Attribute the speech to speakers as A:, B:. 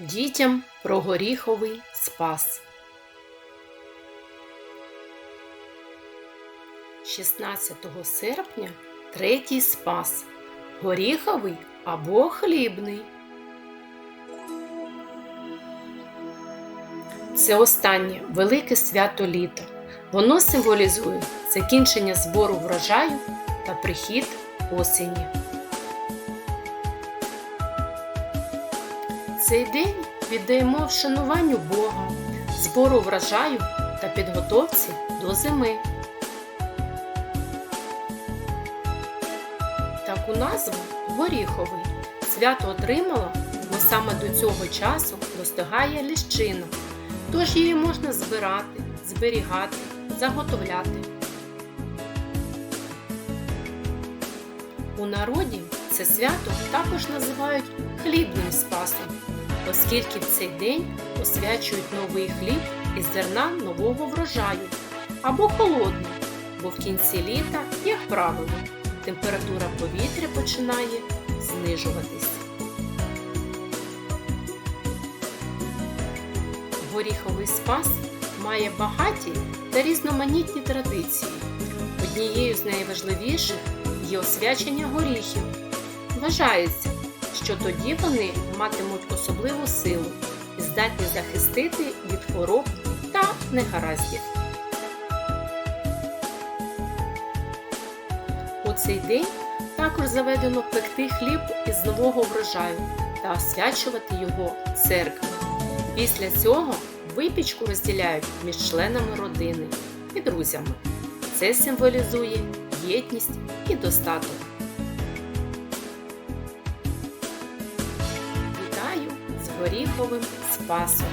A: Дітям про горіховий спас. 16 серпня третій спас. Горіховий або хлібний. Це останнє велике свято літа. Воно символізує закінчення збору врожаю та прихід осені. Цей день віддаємо вшануванню Бога, збору врожаю та підготовці до зими. Таку назву горіховий свято отримала, бо саме до цього часу достигає ліщина, тож її можна збирати, зберігати, заготовляти. У народі це свято також називають хлібним спасом, оскільки в цей день освячують новий хліб із зерна нового врожаю або холодний, бо в кінці літа, як правило, температура повітря починає знижуватись. Горіховий спас має багаті та різноманітні традиції. Однією з найважливіших є освячення горіхів. Вважається, що тоді вони матимуть особливу силу і здатні захистити від хвороб та негараздів. У цей день також заведено пекти хліб із нового врожаю та освячувати його в церкві. Після цього випічку розділяють між членами родини і друзями. Це символізує єдність і достаток. Горіховим спасом!